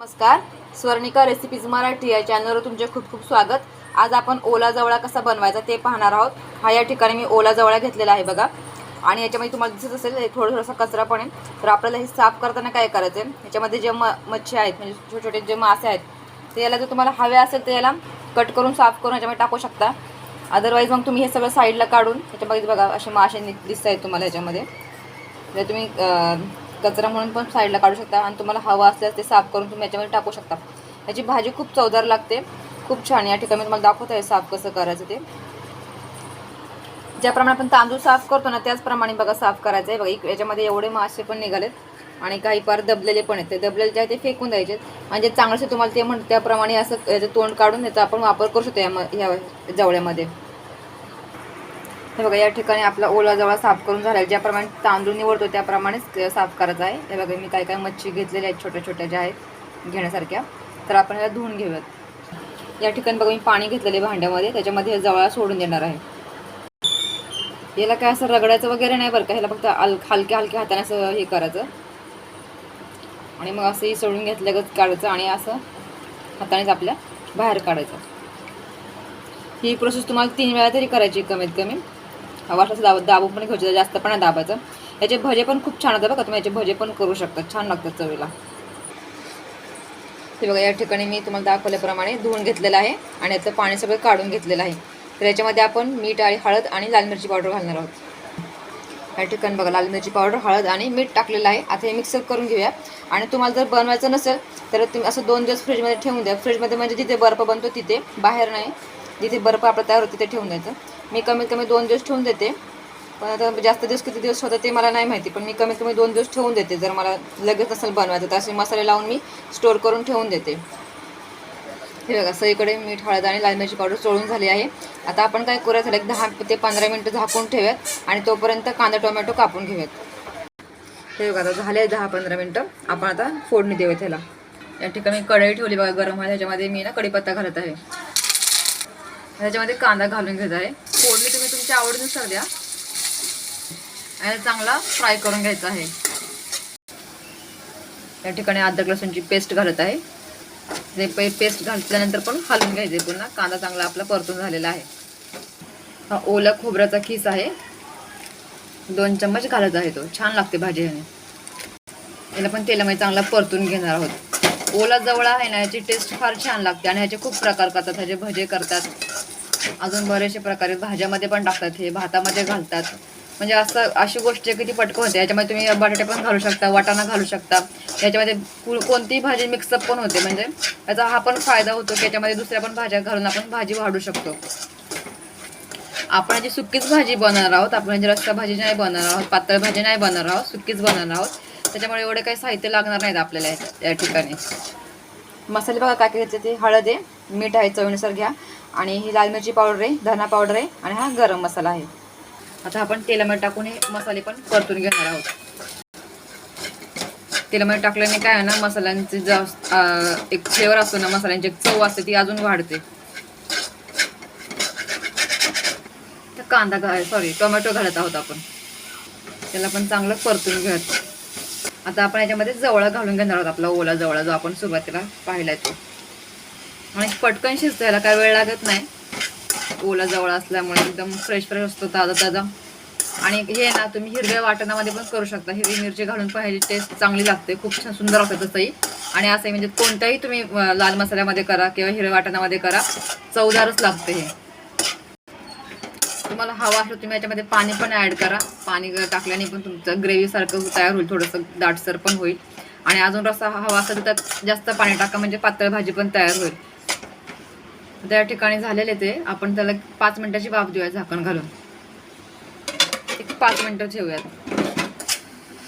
नमस्कार. स्वर्णिका रेसिपीज मराठी या चॅनलवर तुमचे खूप खूप स्वागत. आज आपण ओला जवळा कसा बनवायचा ते पाहणार आहोत. हा या ठिकाणी मी ओला जवळा घेतलेला आहे बघा. आणि याच्यामध्ये तुम्हाला दिसत असेल थोडं थोडासा कचरा पण आहे तर आपल्याला हे साफ करताना काय करायचं आहे याच्यामध्ये जे म मच्छी आहेत म्हणजे छोटे छोटे जे मासे आहेत ते याला जर तुम्हाला हवे असेल तर याला कट करून साफ करून याच्यामध्ये टाकू शकता. अदरवाईज मग तुम्ही हे सगळं साईडला काढून याच्यामध्ये बघा असे मासे दिसत आहेत तुम्हाला याच्यामध्ये. जर तुम्ही कचरा म्हणून पण साईडला काढू शकता आणि तुम्हाला हवा असल्यास ते साफ करून तुम्ही याच्यामध्ये टाकू शकता. याची भाजी खूप चवदार लागते. खूप छान या ठिकाणी मी तुम्हाला दाखवत आहे साफ कसं करायचं ते. ज्याप्रमाणे आपण तांदूळ साफ करतो ना त्याचप्रमाणे बघा साफ करायचं आहे. बघा याच्यामध्ये एवढे मासे पण निघालेत आणि काही पार दबलेले पण आहेत. ते दबलेले जे आहे ते फेकून द्यायचे म्हणजे चांगलंसे तुम्हाला ते म्हणतं त्याप्रमाणे असं याचं तोंड काढून याचा आपण वापर करू शकतो या म- या जवळ्यामध्ये. हे बघा या ठिकाणी आपला ओला जवळ साफ करून झाला आहे. ज्याप्रमाणे तांदूळ निवडतो त्याप्रमाणेच साफ करायचं आहे. हे बघा मी काय काय मच्छी घेतलेल्या आहेत छोट्या छोट्या ज्या आहेत घेण्यासारख्या. तर आपण याला धुवून घेऊयात. या ठिकाणी बघा मी पाणी घेतलेले भांड्यामध्ये. त्याच्यामध्ये हे जवळा सोडून देणार आहे. याला काय असं रगडायचं वगैरे नाही बरं का? ह्याला फक्त अल हलक्या हलक्या हाताने असं हे करायचं. आणि मग असंही सोडून घेतल्यागत काढायचं आणि असं हातानेच आपल्या बाहेर काढायचं. ही प्रोसेस तुम्हाला तीन वेळा तरी करायची कमीत कमी. वाटलं दाब दाबून पण घ्यायचं जास्त पण नाही दाबायचं. याचे भजे पण खूप छान होतात बघा. तुम्ही याचे भजे पण करू शकता. छान लागतात चवीला. ते बघा या ठिकाणी मी तुम्हाला दाखवल्याप्रमाणे धुवून घेतलेलं आहे आणि याचं पाणी सगळं काढून घेतलेलं आहे. तर याच्यामध्ये आपण मीठ आणि हळद आणि लाल मिरची पावडर घालणार आहोत. या ठिकाणी बघा लाल मिरची पावडर हळद आणि मीठ टाकलेलं आहे. आता हे मिक्सर करून घेऊया. आणि तुम्हाला जर बनवायचं नसेल तर तुम्ही असं दोन दिवस फ्रीजमध्ये ठेवून द्या. फ्रीजमध्ये म्हणजे जिथे बर्फ बनतो तिथे. बाहेर नाही. जिथे बर्फ आपला तयार होतो तिथे ठेवून द्यायचं मी कमीत कमी दोन दिवस ठेवून देते. पण आता जास्त दिवस किती दिवस होतं ते मला नाही माहिती पण मी कमीत कमी दोन दिवस ठेवून देते. जर मला लगेच नसेल बनवायचं तर असे मसाले लावून मी स्टोअर करून ठेवून देते. हे बघा सगळीकडे मीठ हळद आणि लाल मिरची पावडर चोळून झाली आहे. आता आपण काय करायचं एक दहा ते पंधरा मिनटं झाकून ठेवूयात आणि तोपर्यंत कांदा टोमॅटो कापून घेऊयात. हे बघा आता झाले दहा पंधरा मिनटं. आपण आता फोडणी देऊयात त्याला या ठिकाणी कढई ठेवली बघा गरम आहे त्याच्यामध्ये मी ना कढीपत्ता घालत आहे. त्याच्यामध्ये कांदा घालून घेत आहे. फोडणी तुम्ही तुमच्या आवडीनुसार द्या. आणि चांगला फ्राय करून घ्यायचा आहे. या ठिकाणी अद्रक लसूणची पेस्ट घालत आहे. ते पेस्ट घातल्यानंतर पण हलवून घ्यायचे पुन्हा. कांदा चांगला आपला परतून झालेला आहे. हा ओला खोबऱ्याचा खीस आहे. दोन चम्मच घालत आहे तो. छान लागते भाजी ह्याने. याला पण तेलामध्ये चांगला परतून घेणार आहोत. ओला जवळा आहे ना याची टेस्ट फार छान लागते आणि ह्याचे खूप प्रकार करतात ह्याचे भजे करतात. अजून बरेचसे प्रकारे भाज्यामध्ये पण टाकतात हे भातामध्ये घालतात. म्हणजे असं अशी गोष्ट आहे की ती पटकन होते. याच्यामध्ये तुम्ही बटाटे पण घालू शकता वाटाणा घालू शकता. याच्यामध्ये कोणतीही भाजी मिक्सअप पण होते. म्हणजे याचा हा पण फायदा होतो की याच्यामध्ये दुसऱ्या पण भाज्या घालून आपण भाजी वाढू शकतो. आपण याची सुकीच भाजी बनवणार आहोत आपण याची रस्सा भाजी नाही बनवणार आहोत पातळ भाजी नाही बनवणार आहोत सुकीच बनवणार आहोत त्याच्यामुळे एवढे काही साहित्य लागणार नाहीत आपल्याला या- ठिकाणी. मसाले बघा काय घ्यायचे ते. हळद आहे मीठ आहे चवीनुसार घ्या. आणि ही लाल मिरची पावडर आहे धना पावडर आहे आणि हा गरम मसाला आहे. आता आपण तेलामध्ये टाकून हे मसाले पण परतून घेणार आहोत. तेलामध्ये टाकल्याने काय आहे ना मसाल्यांची जास्त एक फ्लेवर असतो ना मसाल्यांची एक चव असते ती अजून वाढते. कांदा घाल सॉरी टोमॅटो घालत आहोत आपण. त्याला पण चांगलं परतून घेत आता आपण याच्यामध्ये जवळा घालून घेणार आहोत आपला ओला जवळा जो आपण सुरुवातीला पाहिला तो. आणि पटकन शिजतायला काय वेळ लागत नाही. ओला जवळ असल्यामुळे एकदम फ्रेश फ्रेश असतो ताजा ताजा. आणि हे ना तुम्ही हिरव्या वाटणामध्ये पण करू शकता. हिरवी मिरची घालून पाहिजे टेस्ट चांगली लागते. खूप छान सुंदर असतं तसंही. आणि असंही म्हणजे कोणत्याही तुम्ही लाल मसाल्यामध्ये करा किंवा हिरव्या वाटणामध्ये करा. चवदारच लागते हे. तुम्हाला हवा असलं तुम्ही याच्यामध्ये पाणी पण ॲड करा. पाणी टाकल्याने पण तुमचं ग्रेव्हीसारखं तयार होईल थोडंसं दाटसर पण होईल. आणि अजून रस्सा हवा असेल तर त्यात जास्त पाणी टाका म्हणजे पातळ भाजी पण तयार होईल. त्या ठिकाणी झालेले ते. आपण त्याला पाच मिनिटाची वाफ देऊया झाकण घालून. एक पाच मिनटं ठेवूयात.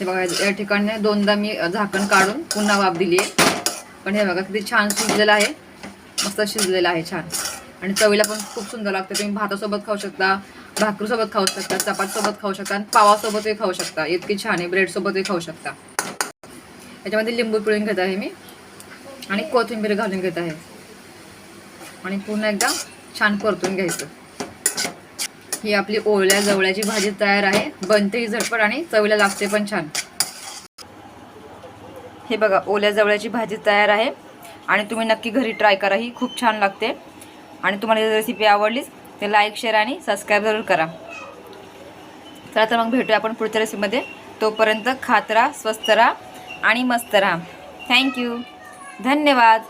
हे बघा या ठिकाणी दोनदा मी झाकण काढून पुन्हा वाफ दिली आहे पण हे बघा किती छान शिजलेलं आहे. मस्त शिजलेलं आहे छान. आणि चवीला पण खूप सुंदर लागते. तुम्ही भातासोबत खाऊ शकता. भाकरीसोबत खाऊ शकता चपातीसोबत खाऊ शकता आणि पावासोबतही खाऊ शकता. इतकी छान आहे ब्रेडसोबतही खाऊ शकता. याच्यामध्ये लिंबू पिळून घेत आहे मी. आणि कोथिंबीर घालून घेत आहे. आणि पूर्ण एकदा छान परतून घ्यायचं. ही आपली ओल्या जवळ्याची भाजी तयार आहे. बनतेही झटपट आणि चवीला लागते पण छान. हे बघा ओल्या जवळ्याची भाजी तयार आहे. आणि तुम्ही नक्की घरी ट्राय करा ही खूप छान लागते. आणि तुम्हाला ही रेसिपी आवडलीच ते लाईक शेअर आणि सबस्क्राईब जरूर करा. चला तर मग भेटूया आपण पुढच्या रेसिपीमध्ये तोपर्यंत खात राहा स्वस्त राहा आणि मस्त राहा. थँक्यू धन्यवाद.